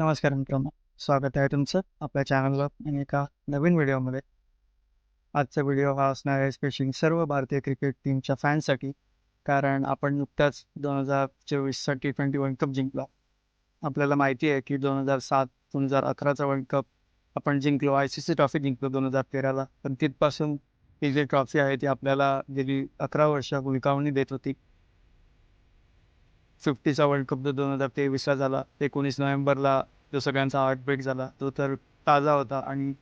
नमस्कार मित्रांनो. स्वागत आहे तुमचं आपल्या चॅनलवर आणि एका नवीन व्हिडिओमध्ये आजचा व्हिडिओ हा असणार आहे स्पेशली सर्व भारतीय क्रिकेट टीमच्या फॅन्ससाठी कारण आपण नुकताच दोन हजार चोवीसचा टी ट्वेंटी वर्ल्ड कप जिंकला. आपल्याला माहिती आहे की दोन हजार सात दोन हजार अकराचा वर्ल्ड कप आपण जिंकलो आय सी सी ट्रॉफी जिंकलो दोन हजार तेराला. पण तिथपासून ही जी ट्रॉफी आहे ती आपल्याला गेली अकरा वर्ष हुलकावणी देत होती. फिफ्टीचा वर्ल्ड कप जो दोन हजार तेवीसला झाला एकोणीस नोव्हेंबरला जो सगळ्यांचा हार्ट ब्रेक झाला तो तर ताजा होता. आणि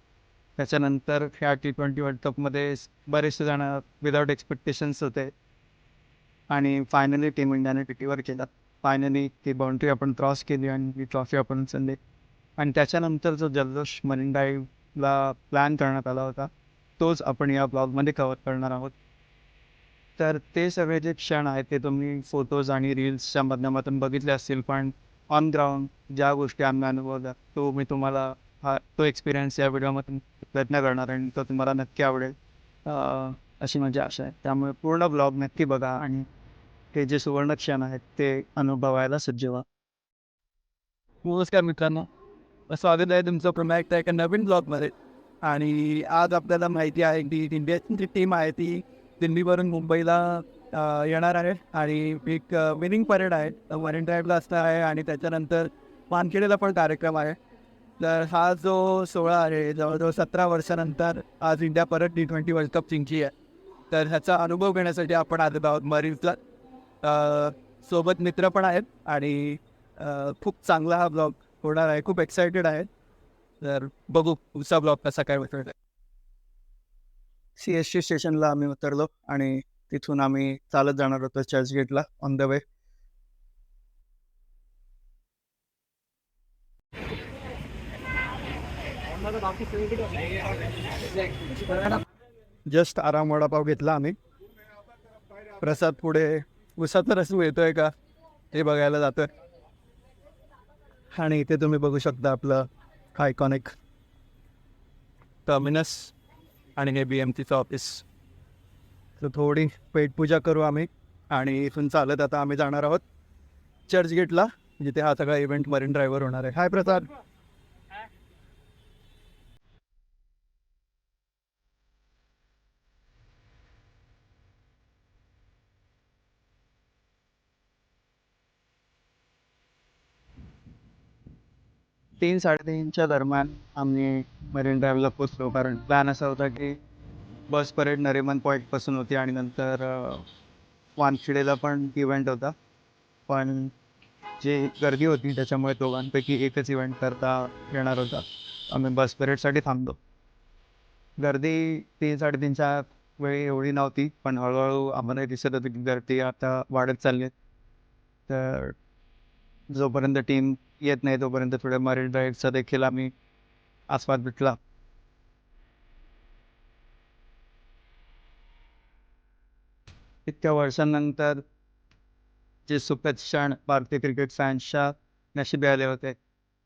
त्याच्यानंतर ह्या टी ट्वेंटी वर्ल्ड कपमध्ये बरेचसे जण विदाऊट एक्सपेक्टेशन्स होते. आणि फायनली टीम इंडियाने टीटीवर केला. फायनली ती बाउंड्री आपण क्रॉस केली आणि ती ट्रॉफी आपण उचलली आणि त्याच्यानंतर जो जल्लोष मरीन ड्राईव्हला प्लॅन करण्यात आला होता तोच आपण या ब्लॉगमध्ये कवर करणार आहोत. तर ते सगळे जे क्षण आहेत ते तुम्ही फोटोज आणि रील्सच्या माध्यमातून बघितले असतील. पण ऑन ग्राउंड ज्या गोष्टी आम्ही अनुभवल्या तो मी तुम्हाला हा तो एक्सपिरियन्स या व्हिडिओमधून प्रयत्न करणार आणि तो तुम्हाला नक्की आवडेल. अशी माझी आशा आहे. त्यामुळे पूर्ण ब्लॉग नक्की बघा आणि ते जे सुवर्ण क्षण आहेत ते अनुभवायला सज्ज व्हा. नमस्कार मित्रांनो. स्वागत आहे तुमचं पुन्हा आहे एका नवीन ब्लॉगमध्ये आणि आज आपल्याला माहिती आहे की इंडियाची जी टीम आहे ती दिल्लीवरून मुंबईला येणार आहे आणि एक विनिंग परेड आहे. मरीन ड्राईव्हला असणार आहे आणि त्याच्यानंतर वानखेडेला पण कार्यक्रम आहे. तर हा जो सोहळा आहे जवळजवळ सतरा वर्षानंतर आज इंडिया परत टी ट्वेंटी वर्ल्ड कप जिंकली आहे. तर ह्याचा अनुभव घेण्यासाठी आपण आलेलो आहोत मरीन्सला सोबत मित्र पण आहेत आणि खूप चांगला हा ब्लॉग होणार आहे. खूप एक्सायटेड आहे. तर बघू पुढचा ब्लॉग कसा काय होतोय. सी एस टी स्टेशनला आम्ही उतरलो आणि तिथून आम्ही चालत जाणार होतो चर्चगेटला ऑन द वे जस्ट आराम वडापाव घेतला आम्ही. प्रसाद पुढे उसाचा रस येतोय का? हे बघायला जातोय. आणि इथे तुम्ही बघू शकता आपलं आयकॉनिक टर्मिनस आणि हे बी एम टीचं ऑफिस तर थोडी पेटपूजा करू आम्ही आणि इथून चालत आता आम्ही जाणार आहोत. चर्चगेटला जिथे हा सगळा इव्हेंट मरीन ड्रायव्हर होणार आहे. हाय प्रसाद तीन साडेतीनच्या दरम्यान आम्ही मरीन ड्राईव्हला पोचलो कारण प्लॅन असा होता की बस परेड नरिमन पॉईंटपासून होती आणि नंतर वानखिडेला पण इव्हेंट होता. पण जे गर्दी होती त्याच्यामुळे दोघांपैकी एकच इव्हेंट करता येणार होता. आम्ही बस परेडसाठी थांबलो. गर्दी तीन साडेतीनच्या वेळी एवढी नव्हती पण हळूहळू आम्हाला दिसत होती की गर्दी आता वाढत चालली तर जोपर्यंत टीम येत नाही तोपर्यंत थोड्या मरीन ड्राईव्हचा देखील आम्ही आस्वाद भेटला. इतक्या वर्षांनंतर जे सुखद क्षण भारतीय क्रिकेट फॅन्सच्या नशिबी आले होते.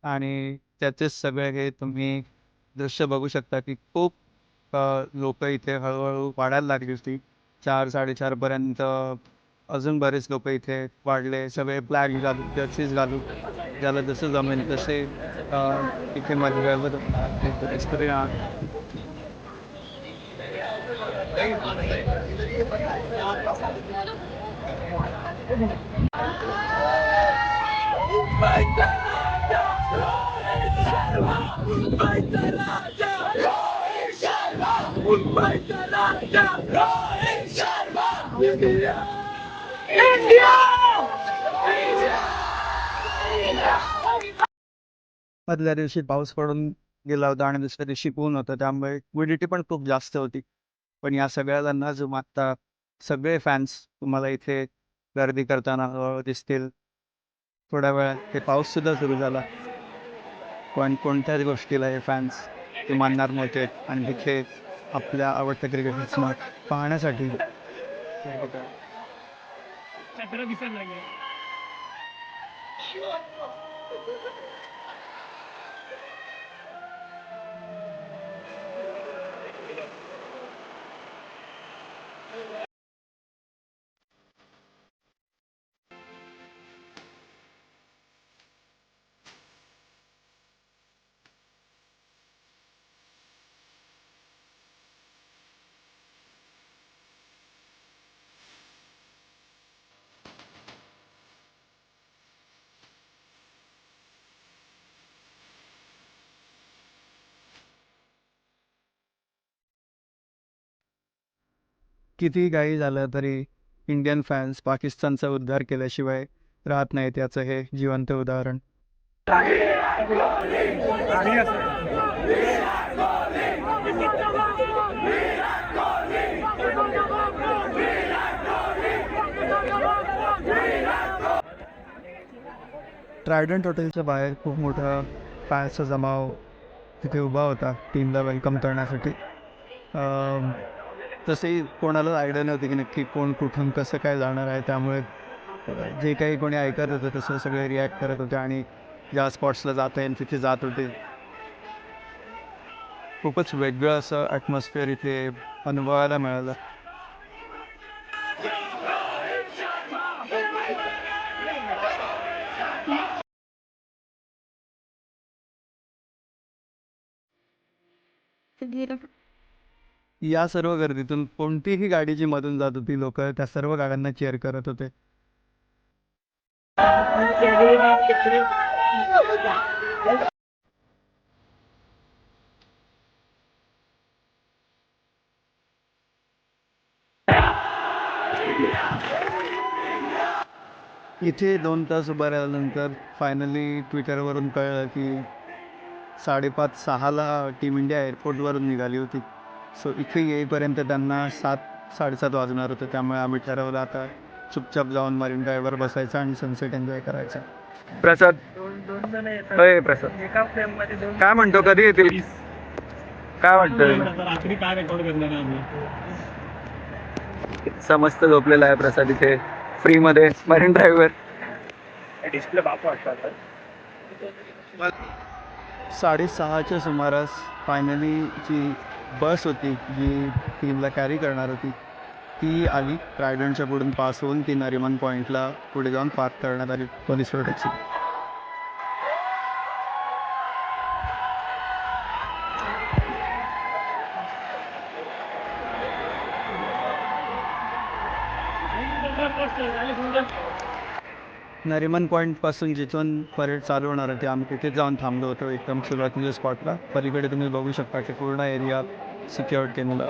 आणि त्याचेच सगळे हे तुम्ही दृश्य बघू शकता की खूप लोक इथे हळूहळू वाढायला लागली होती. चार साडेचारपर्यंत अजून बरेच लोक इथे वाढले सगळे फ्लॅग घालू जर्सीज घालू ज्याला जसं जमेल तसे इथे इथे Yeah. मधल्या दिवशी पाऊस पडून गेला होता आणि दुसऱ्या दिवशी ऊन होतं त्यामुळे ह्युमिडिटी पण खूप जास्त होती. पण या सगळ्याला न जुमानता सगळे फॅन्स तुम्हाला इथे गर्दी करताना हळूहळू दिसतील. थोड्या वेळात ते पाऊस सुद्धा सुरू झाला. पण कोणत्याच गोष्टीला हे फॅन्स ते मानणार नव्हते. आणि इथे आपल्या आवडत्या क्रिकेटर्सना पाहण्यासाठी चक्र दिसत नाहीये किती काही झालं तरी इंडियन फॅन्स पाकिस्तानचा उद्धार केल्याशिवाय राहत नाही त्याचं हे जिवंत उदाहरण. ट्रायडंट हॉटेलच्या बाहेर खूप मोठा फॅन्सचा जमाव तिथे उभा होता. टीमला वेलकम करण्यासाठी. तसंही कोणालाच आयडिया नव्हती की नक्की कोण कुठून कसं काय जाणार आहे. त्यामुळे जे काही कोणी ऐकत होतं तसं सगळे रिॲक्ट करत होते आणि ज्या स्पॉट्सला जाता येईल तिथे जात होते. खूपच वेगळं असं ॲटमॉस्फिअर इथे अनुभवायला मिळालं. या सर्व गर्दीतून कोणतीही गाडी जी मधून जात होती लोक त्या सर्व गाड्यांना चेअर करत होते. इथे दोन तास उभा राहिल्यानंतर फायनली ट्विटरवरून कळलं की साडेपाच सहाला टीम इंडिया एअरपोर्टवरून निघाली होती. सो इथे येईपर्यंत त्यांना सात साडेसात वाजणार होतं. त्यामुळे आम्ही ठरवलं आता चुपचाप जाऊन मरीन ड्रायव्हर बसायचं आणि सनसेट एन्जॉय करायचा. प्रसाद. होय प्रसाद. काय म्हणतो कधी येतील? काय वाटतं समस्त झोपलेला आहे प्रसाद इथे. फ्रीमध्ये मरीन ड्रायव्हर डिस्प्ले बाप वाटतात साडेसहाच्या सुमारास फायनली जी बस होती जी टीमला कॅरी करणार होती. ती आली. ट्रायडंटच्या पुढून पास होऊन ती नरिमन पॉईंटला पुढे जाऊन पार्क करण्यात आली. पोलीस प्रोटेक्शन नरिमन पॉईंटपासून जिथून परेड चालू होणार होती आम्ही तिथे जाऊन थांबलो होतो एकदम सुरुवातीच्या स्पॉटला पलीकडे तुम्ही बघू शकता की पूर्ण एरिया सिक्युअर्ड केलेला.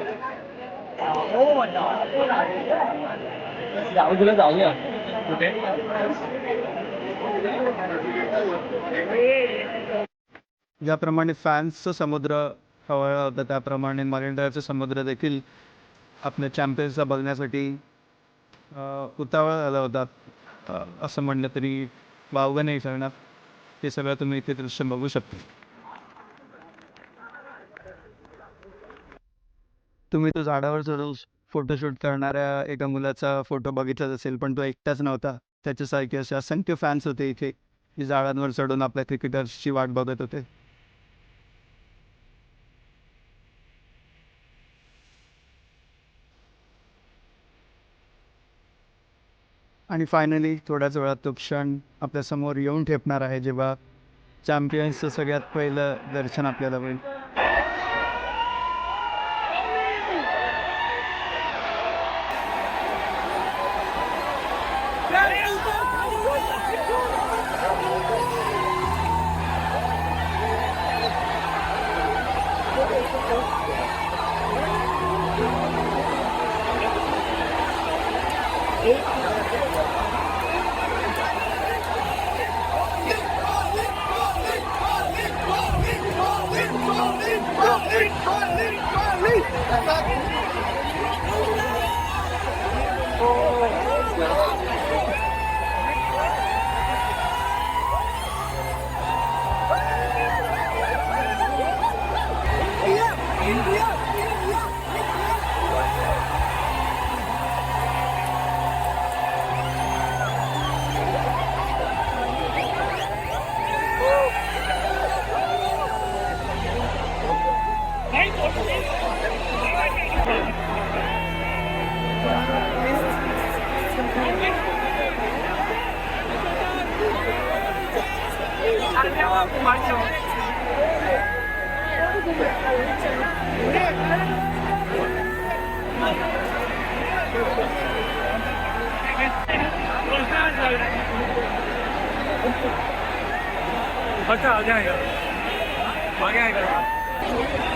ज्याप्रमाणे फॅन्सचं समुद्र हवळला होता त्याप्रमाणे ड्राईव्हचं समुद्र देखील आपल्या चॅम्पियन्सला बघण्यासाठी उतावळा झाला होता. असं म्हणलं तरी वावगं नाही ठरणार ते सगळं तुम्ही इथे दृश्य बघू शकता. तुम्ही तो झाडावर चढून फोटोशूट करणाऱ्या एका मुलाचा फोटो बघितलाच असेल पण तो एकटाच नव्हता. त्याच्यासारखे असे असंख्य फॅन्स होते इथे झाडांवर चढून आपल्या क्रिकेटर्सची वाट बघत होते. आणि फायनली थोड्याच वेळात तो क्षण आपल्यासमोर येऊन ठेपणार आहे जेव्हा चॅम्पियन्सचं सगळ्यात पहिलं दर्शन आपल्याला होईल. 好像好像有，好像有。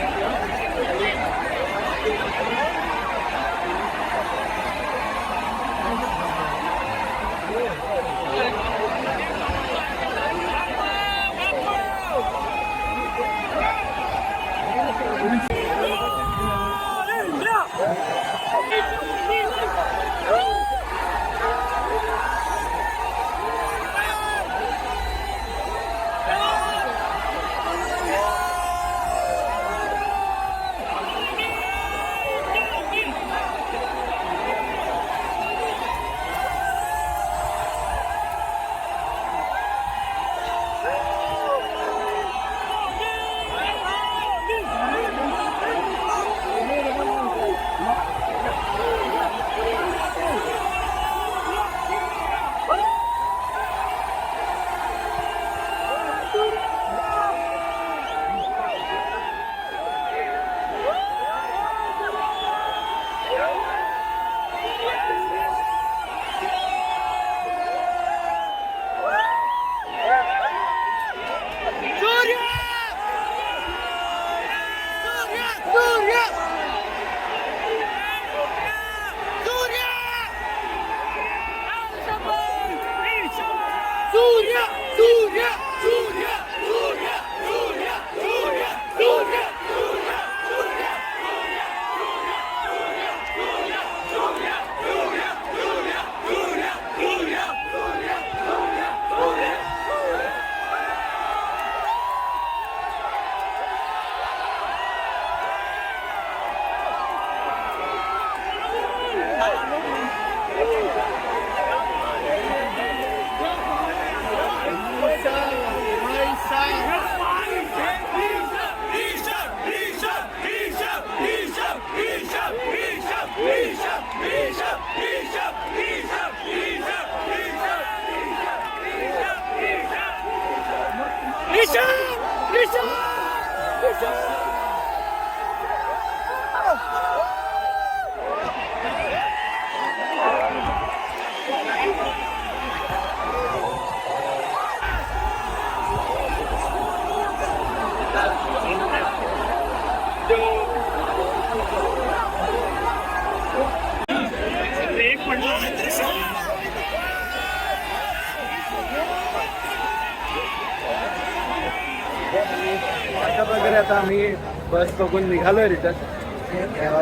आम्ही बस बघून निघालोय रिटर्न.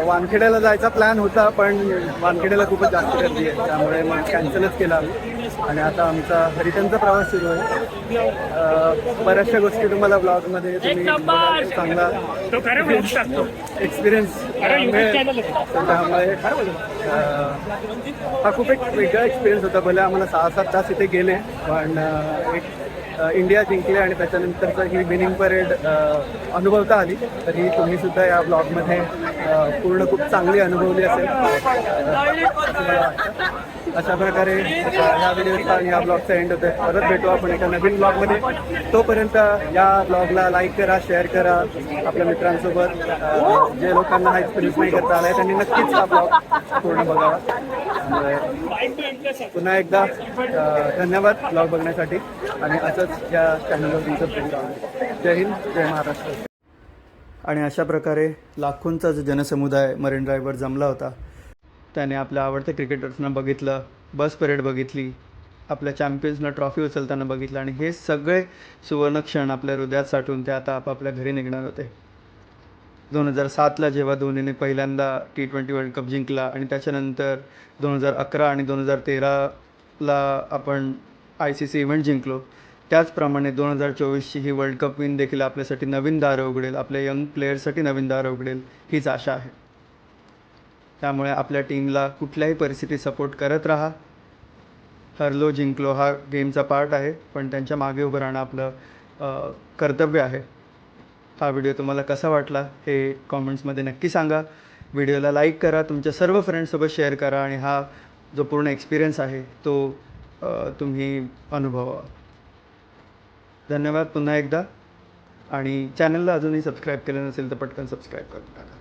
वानखेड्याला जायचा प्लॅन होता पण वानखेड्याला खूपच जास्त गर्दी आहे. त्यामुळे मग कॅन्सलच केला आणि आता आमचा रिटर्नचा प्रवास सुरू आहे. बऱ्याचशा गोष्टी तुम्हाला ब्लॉगमध्ये तुम्ही. चांगला एक्सपिरियन्स त्यामुळे हा खूप एक वेगळा एक्सपिरियन्स होता. भले आम्हाला सहा सात तास इथे गेले पण एक इंडिया जिंकले आणि त्याच्यानंतरचा ही विनिंग परेड अनुभवता आली. तर ही तुम्ही सुद्धा या ब्लॉगमध्ये पूर्ण खूप चांगली अनुभवली असेल. अशा प्रकारे या ह्या व्हिडिओचा आणि या ब्लॉगचा एंड होतोय. परत भेटू आपण एका नवीन ब्लॉगमध्ये. तोपर्यंत या ब्लॉगला लाईक करा शेअर करा आपल्या मित्रांसोबत. जे लोकांना हा एक्सपिरियन्स नाही करता आलाय त्यांनी नक्कीच हा ब्लॉग पूर्ण बघावा. पुन्हा एकदा धन्यवाद ब्लॉग बघण्यासाठी. आणि असंच या चॅनलवर तुमचं प्रेम जय हिंद जय महाराष्ट्र. आणि अशा प्रकारे लाखोंचा जो जनसमुदाय मरीन ड्राईव्हवर जमला होता त्याने आपल्या आवडत्या क्रिकेटर्सना बघितलं बस परेड बघितली आपल्या चॅम्पियन्सना ट्रॉफी उचलताना बघितलं आणि हे सगळे सुवर्ण क्षण आपल्या हृदयात साठवून ते आता आपापल्या घरी निघणार होते. दोन हजार सातला जेव्हा धोनीने पहिल्यांदा टी ट्वेंटी वर्ल्ड कप जिंकला आणि त्याच्यानंतर दोन हजार अकरा आणि दोन हजार तेराला आपण आय सी सी इव्हेंट जिंकलो त्याचप्रमाणे दोन हजार चोवीसची ही वर्ल्ड कप विन देखील आपल्यासाठी नवीन दारं उघडेल आपल्या यंग प्लेयर्ससाठी नवीन दारं उघडेल हीच आशा आहे. त्यामुळे आपल्या टीमला कुठल्याही परिस्थितीत सपोर्ट करत राहा. हरलो जिंकलो हा गेमचा पार्ट आहे पण त्यांच्या मागे उभं राहणं आपलं कर्तव्य आहे. हा व्हिडिओ तुम्हाला कसा वाटला हे कॉमेंट्समध्ये नक्की सांगा. व्हिडिओला लाईक करा तुमच्या सर्व फ्रेंड्ससोबत शेअर करा आणि हा जो पूर्ण एक्सपिरियन्स आहे तो तुम्ही अनुभवा धन्यवाद पुन्हा एकदा. आणि चॅनलला अजूनही सबस्क्राईब केलं नसेल तर पटकन सबस्क्राईब करून टाका.